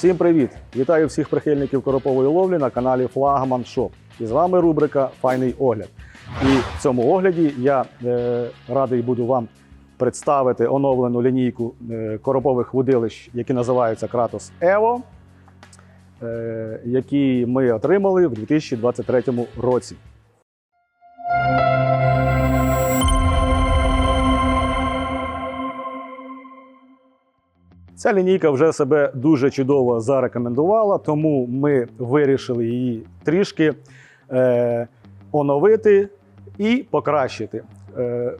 Всім привіт! Вітаю всіх прихильників коропової ловлі на каналі Флагман Шоп. І з вами рубрика Файний огляд. І в цьому огляді я е, радий буду вам представити оновлену лінійку е, коропових вудилищ, які називаються Кратос Ево, е, які ми отримали в 2023 році. Ця лінійка вже себе дуже чудово зарекомендувала, тому ми вирішили її трішки е, оновити і покращити. Е,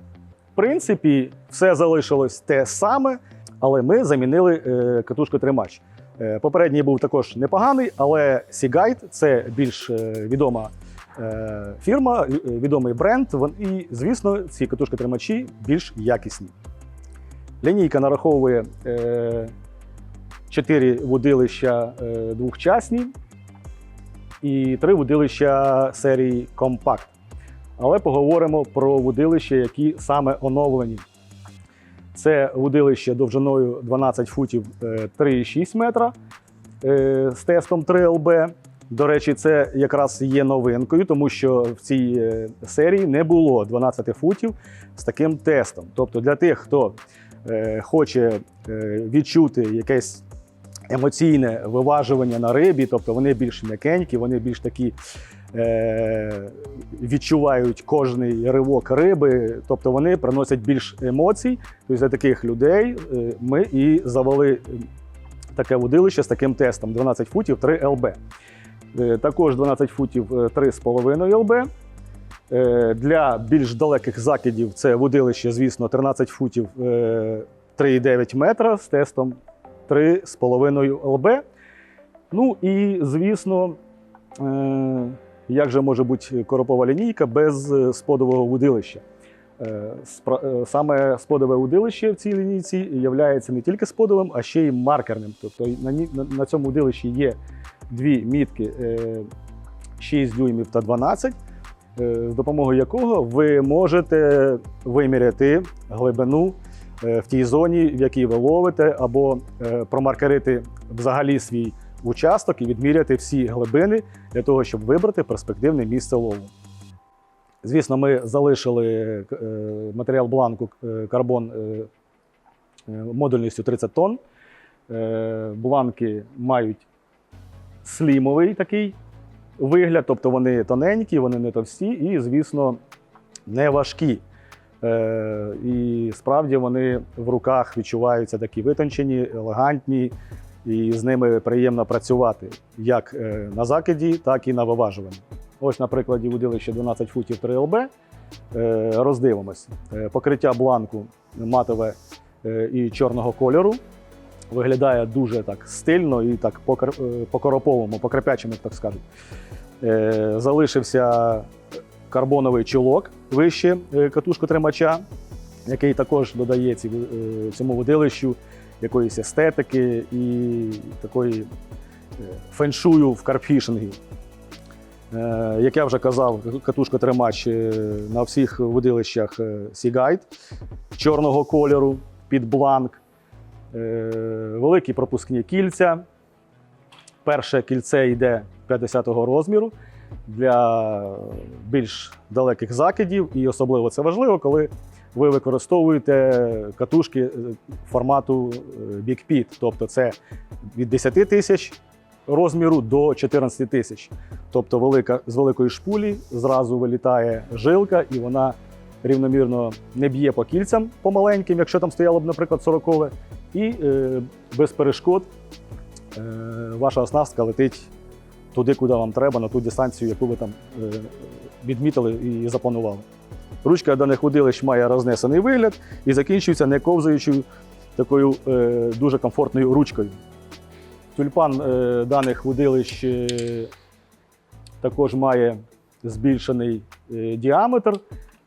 в принципі, все залишилось те саме, але ми замінили е, катушку тримач. Е, попередній був також непоганий, але Seaguide – це більш е, відома е, фірма, е, відомий бренд. І, звісно, ці катушки тримачі більш якісні. Лінійка нараховує е, 4 вудилища е, двохчасні і 3 вудилища серії Compact. Але поговоримо про вудилища, які саме оновлені. Це вудилище довжиною 12 футів е, 3,6 метра е, з тестом 3LB. До речі, це якраз є новинкою, тому що в цій е, серії не було 12 футів з таким тестом. Тобто для тих, хто е, хоче е, відчути якесь емоційне виважування на рибі, тобто вони більш м'якенькі, вони більш такі е, відчувають кожний ривок риби, тобто вони приносять більш емоцій. Тобто для таких людей е, ми і завели е, таке водилище з таким тестом 12 футів 3 ЛБ. Е, Також 12 футів е, 3,5 ЛБ. Е, Для більш далеких закидів це водилище, звісно, 13 футів е, 3,9 метра з тестом 3,5 ЛБ. Ну і, звісно, е, як же може бути коропова лінійка без е, сподового? Е, е, Саме сподове удилище в цій лінійці є не тільки сподовим, а ще й маркерним. Тобто на, цьому удилищі є дві мітки е, 6 дюймів та 12, е, з допомогою якого ви можете виміряти глибину е, в тій зоні, в якій ви ловите, або е, промаркерити взагалі свій участок і відміряти всі глибини для того, щоб вибрати перспективне місце лову. Звісно, ми залишили е, матеріал бланку е, карбон е, е, модульністю 30 тонн. Е, Бланки мають слімовий такий вигляд, тобто вони тоненькі, вони не товсті і, звісно, не важкі. Е, І справді вони в руках відчуваються такі витончені, елегантні, і з ними приємно працювати як е, на закиді, так і на виважуванні. Ось на прикладі удилища 12 футів 3 ЛБ. Е, Роздивимось. Е, Покриття бланку матове і чорного кольору. Виглядає дуже так стильно і так е, по короповому, по крапячому, так скажуть. Е, Залишився карбоновий чулок вище е, катушку тримача, який також додає цьому водилищу якоїсь естетики і такої феншую в карпфішингі. Як я вже казав, катушка тримач на всіх водилищах Seaguide чорного кольору під бланк, великі пропускні кільця. Перше кільце йде 50-го розміру для більш далеких закидів, і особливо це важливо, коли ви використовуєте катушки е, формату е, Big Pit, тобто це від 10 тисяч розміру до 14 тисяч. Тобто велика, з великої шпулі зразу вилітає жилка, і вона рівномірно не б'є по кільцям помаленьким, якщо там стояло б, наприклад, 40 і е, без перешкод е, ваша оснастка летить туди, куди вам треба, на ту дистанцію, яку ви там е, відмітили і запланували. Ручка даних водилищ має рознесений вигляд і закінчується не ковзаючою такою дуже комфортною ручкою. Тюльпан даних водилищ е, також має збільшений діаметр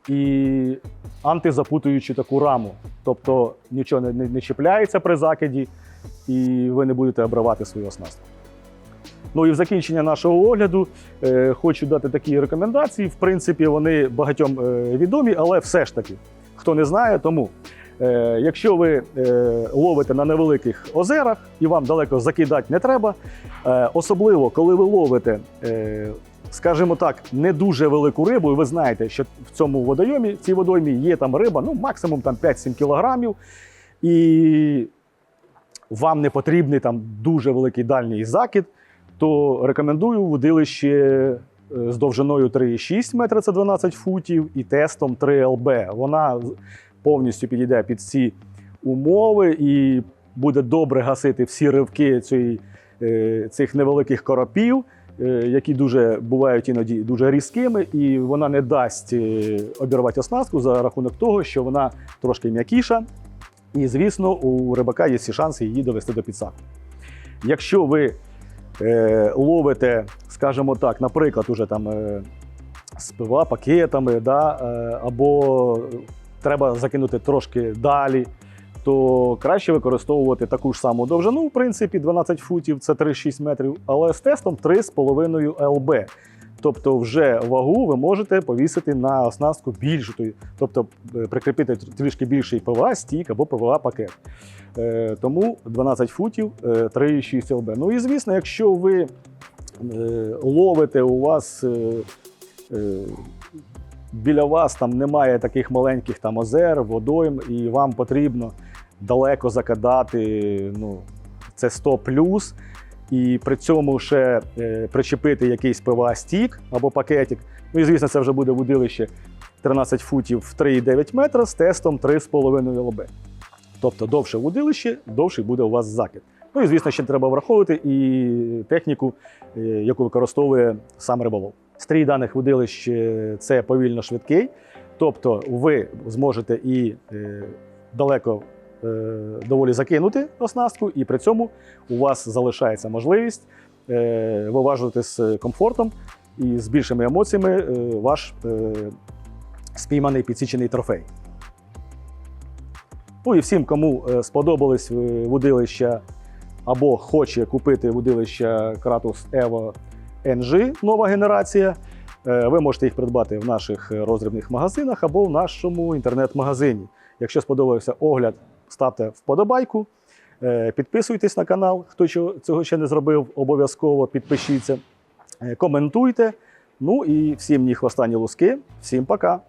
і антизапутуючу таку раму. Тобто нічого не, не, не чіпляється при закиді, і ви не будете обривати свою оснастку. Ну і в закінчення нашого огляду е, хочу дати такі рекомендації. В принципі, вони багатьом е, відомі, але все ж таки, хто не знає, тому Е, якщо ви е, ловите на невеликих озерах і вам далеко закидати не треба, е, особливо коли ви ловите, е, скажімо так, не дуже велику рибу, і ви знаєте, що в цьому водойомі, в цій водоймі є там риба, ну максимум там 5-7 кілограмів, і вам не потрібний там дуже великий дальній закид, то рекомендую водилище е, з довжиною 3,6 метра, це 12 футів, і тестом 3 ЛБ. Вона повністю підійде під ці умови і буде добре гасити всі ривки цієї, е, цих невеликих коропів, які дуже бувають іноді дуже різкими, і вона не дасть е, обірвати оснастку за рахунок того, що вона трошки м'якіша. І, звісно, у рибака є всі шанси її довести до підсаку. Якщо ви е, ловите, скажімо так, наприклад, уже там е, з пива пакетами, да, е, або треба закинути трошки далі, то краще використовувати таку ж саму довжину, в принципі, 12 футів, це 3-6 метрів, але з тестом 3,5 ЛБ. Тобто, вже вагу ви можете повісити на оснастку більшу, тобто е, прикріпити трішки більший ПВА стік або ПВА пакет. Е, тому 12 футів е, 3,6 ЛБ. Ну і звісно, якщо ви е, ловите, у вас е, е, біля вас там немає таких маленьких там озер, водойм, і вам потрібно далеко закидати, ну, це 100 плюс, і при цьому ще е, причепити якийсь ПВА стік або пакетик. Ну і звісно, це вже буде вудилище 13 футів 3,9 метра з тестом 3,5 ЛБ. Тобто довше вудилище, довший буде у вас закид. Ну і звісно, ще треба враховувати і техніку, е, яку використовує сам риболов. Стрій даних вудилищ е, це повільно швидкий, тобто ви зможете і е, далеко доволі закинути оснастку, і при цьому у вас залишається можливість е, виважувати з комфортом і з більшими емоціями е, ваш е, спійманий підсічений трофей. Ну і всім, кому е, сподобались е, вудилища або хоче купити вудилища Kratos Evo NG нова генерація, е, ви можете їх придбати в наших е, роздрібних магазинах або в нашому інтернет-магазині. Якщо сподобався огляд, ставте вподобайку, е, підписуйтесь на канал. Хто цього ще не зробив, обов'язково підпишіться, Е, коментуйте. Ну і всім ні хвоста, луски. Всім пока!